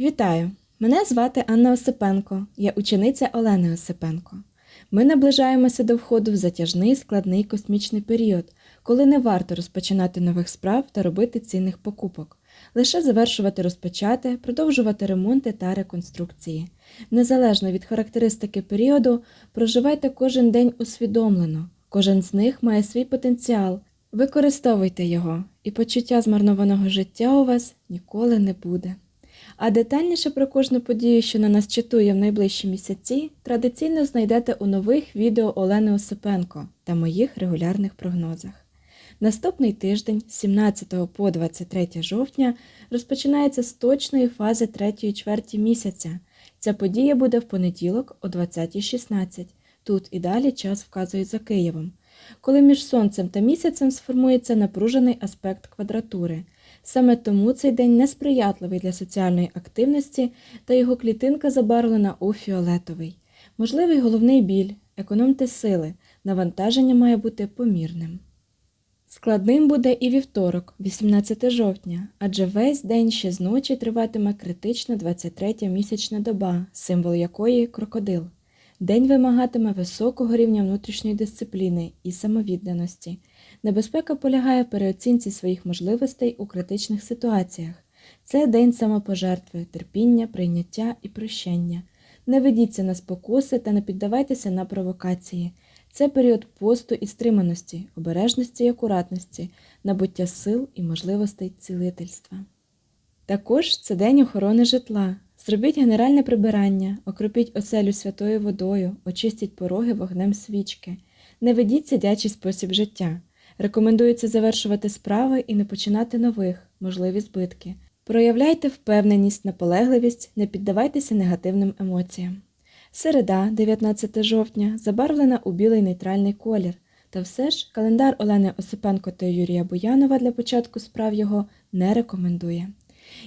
Вітаю! Мене звати Анна Осипенко, я учениця Олени Осипенко. Ми наближаємося до входу в затяжний складний космічний період, коли не варто розпочинати нових справ та робити цінних покупок, лише завершувати розпочати, продовжувати ремонти та реконструкції. Незалежно від характеристики періоду, проживайте кожен день усвідомлено, кожен з них має свій потенціал. Використовуйте його, і почуття змарнованого життя у вас ніколи не буде. А детальніше про кожну подію, що на нас читує в найближчі місяці, традиційно знайдете у нових відео Олени Осипенко та моїх регулярних прогнозах. Наступний тиждень, з 17 по 23 жовтня, розпочинається з точної фази третьої чверті місяця. Ця подія буде в понеділок о 20.16. Тут і далі час вказує за Києвом, коли між сонцем та місяцем сформується напружений аспект квадратури. Саме тому цей день несприятливий для соціальної активності та його клітинка забарвлена у фіолетовий. Можливий головний біль, економте сили, навантаження має бути помірним. Складним буде і вівторок, 18 жовтня, адже весь день ще з ночі триватиме критична 23 місячна доба, символ якої крокодил. День вимагатиме високого рівня внутрішньої дисципліни і самовідданості. Небезпека полягає в переоцінці своїх можливостей у критичних ситуаціях. Це день самопожертви, терпіння, прийняття і прощення. Не ведіться на спокуси та не піддавайтеся на провокації. Це період посту і стриманості, обережності і акуратності, набуття сил і можливостей цілительства. Також це день охорони житла. Зробіть генеральне прибирання, окропіть оселю святою водою, очистіть пороги вогнем свічки. Не ведіть сидячий спосіб життя. Рекомендується завершувати справи і не починати нових, можливі збитки. Проявляйте впевненість, наполегливість, не піддавайтеся негативним емоціям. Середа, 19 жовтня, забарвлена у білий нейтральний колір. Та все ж календар Олени Осипенко та Юрія Буянова для початку справ його не рекомендує.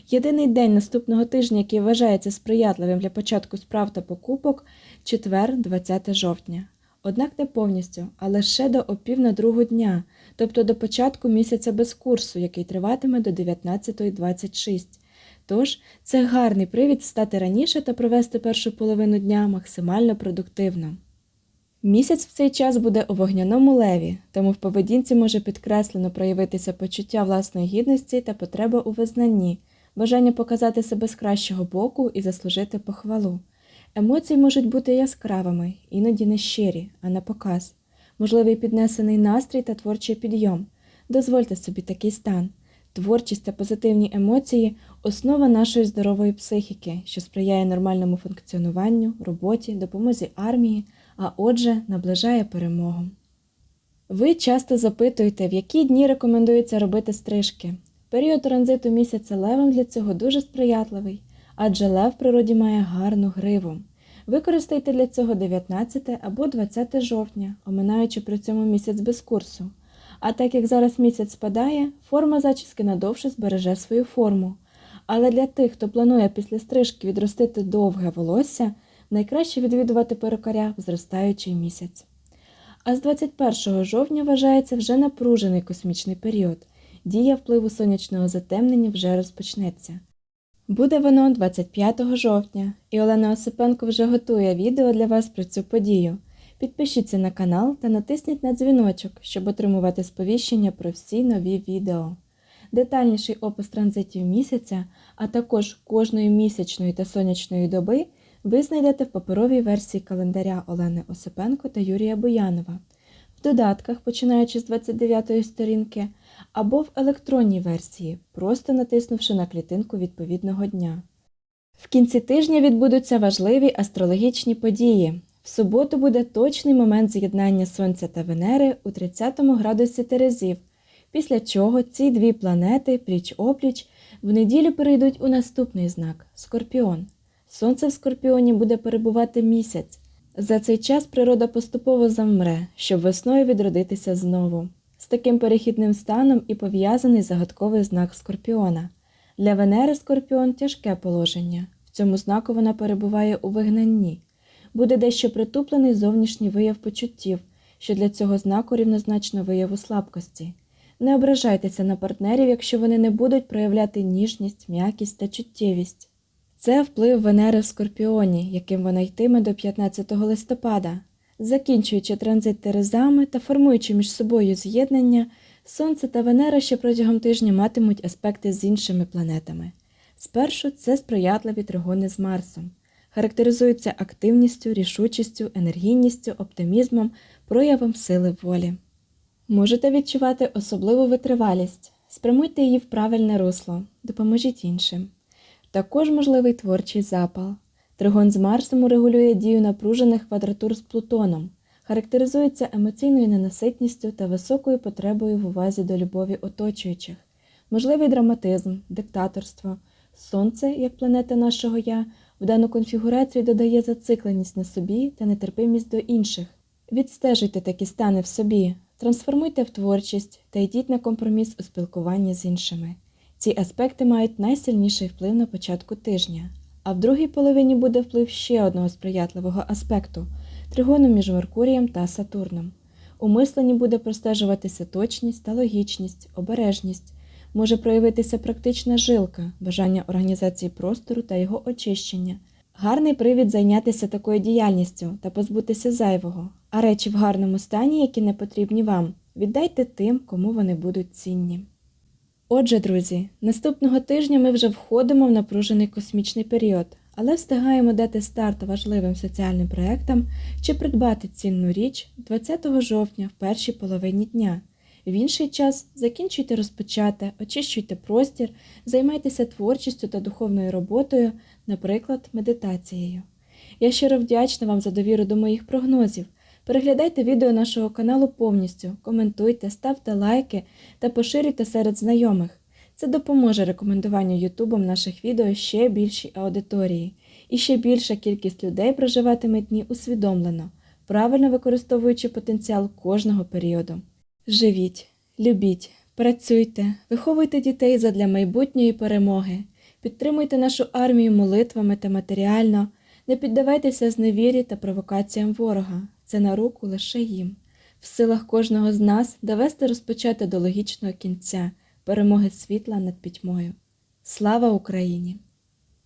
Єдиний день наступного тижня, який вважається сприятливим для початку справ та покупок четвер, 20 жовтня. Однак не повністю, а лише до опів на другу дня, тобто до початку місяця без курсу, який триватиме до 19.26. Тож це гарний привід встати раніше та провести першу половину дня максимально продуктивно. Місяць в цей час буде у вогняному леві, тому в поведінці може підкреслено проявитися почуття власної гідності та потреба у визнанні, бажання показати себе з кращого боку і заслужити похвалу. Емоції можуть бути яскравими, іноді не щирі, а на показ, можливий піднесений настрій та творчий підйом. Дозвольте собі такий стан. Творчість та позитивні емоції основа нашої здорової психіки, що сприяє нормальному функціонуванню, роботі, допомозі армії, а отже, наближає перемогу. Ви часто запитуєте, в які дні рекомендується робити стрижки. Період транзиту місяця левом для цього дуже сприятливий, адже лев в природі має гарну гриву. Використайте для цього 19 або 20 жовтня, оминаючи при цьому місяць без курсу. А так як зараз місяць спадає, форма зачіски надовше збереже свою форму. Але для тих, хто планує після стрижки відростити довге волосся, найкраще відвідувати перукаря в зростаючий місяць. А з 21 жовтня вважається вже напружений космічний період. Дія впливу сонячного затемнення вже розпочнеться. Буде воно 25 жовтня, і Олена Осипенко вже готує відео для вас про цю подію. Підпишіться на канал та натисніть на дзвіночок, щоб отримувати сповіщення про всі нові відео. Детальніший опис транзитів місяця, а також кожної місячної та сонячної доби ви знайдете в паперовій версії календаря Олени Осипенко та Юрія Боянова, в додатках, починаючи з 29 сторінки, або в електронній версії, просто натиснувши на клітинку відповідного дня. В кінці тижня відбудуться важливі астрологічні події. В суботу буде точний момент з'єднання Сонця та Венери у 30 градусі Терезів, після чого ці дві планети пліч-опліч в неділю перейдуть у наступний знак Скорпіон. Сонце в Скорпіоні буде перебувати місяць. За цей час природа поступово замре, щоб весною відродитися знову. З таким перехідним станом і пов'язаний загадковий знак Скорпіона. Для Венери Скорпіон тяжке положення. В цьому знаку вона перебуває у вигнанні. Буде дещо притуплений зовнішній вияв почуттів, що для цього знаку рівнозначно вияву слабкості. Не ображайтеся на партнерів, якщо вони не будуть проявляти ніжність, м'якість та чуттєвість. Це вплив Венери в Скорпіоні, яким вона йтиме до 15 листопада. Закінчуючи транзит Терезами та формуючи між собою з'єднання, Сонце та Венера ще протягом тижня матимуть аспекти з іншими планетами. Спершу це сприятливі тригони з Марсом, характеризуються активністю, рішучістю, енергійністю, оптимізмом, проявом сили волі. Можете відчувати особливу витривалість, спрямуйте її в правильне русло, допоможіть іншим. Також можливий творчий запал. Тригон з Марсом регулює дію напружених квадратур з Плутоном, характеризується емоційною ненаситністю та високою потребою в увазі до любові оточуючих, можливий драматизм, диктаторство. Сонце, як планета нашого я, в дану конфігурацію додає зацикленість на собі та нетерпимість до інших. Відстежуйте такі стани в собі, трансформуйте в творчість та йдіть на компроміс у спілкуванні з іншими. Ці аспекти мають найсильніший вплив на початку тижня, а в другій половині буде вплив ще одного сприятливого аспекту тригону між Меркурієм та Сатурном. У мисленні буде простежуватися точність та логічність, обережність, може проявитися практична жилка, бажання організації простору та його очищення. Гарний привід зайнятися такою діяльністю та позбутися зайвого, а речі в гарному стані, які не потрібні вам, віддайте тим, кому вони будуть цінні. Отже, друзі, наступного тижня ми вже входимо в напружений космічний період, але встигаємо дати старт важливим соціальним проектам чи придбати цінну річ 20 жовтня в першій половині дня. В інший час закінчуйте розпочати, очищуйте простір, займайтеся творчістю та духовною роботою, наприклад, медитацією. Я щиро вдячна вам за довіру до моїх прогнозів. Переглядайте відео нашого каналу повністю, коментуйте, ставте лайки та поширюйте серед знайомих. Це допоможе рекомендуванню Ютубом наших відео ще більшій аудиторії, і ще більша кількість людей проживатиме дні усвідомлено, правильно використовуючи потенціал кожного періоду. Живіть, любіть, працюйте, виховуйте дітей задля майбутньої перемоги, підтримуйте нашу армію молитвами та матеріально, не піддавайтеся зневірі та провокаціям ворога. Це на руку лише їм. В силах кожного з нас довести розпочати до логічного кінця перемоги світла над пітьмою. Слава Україні!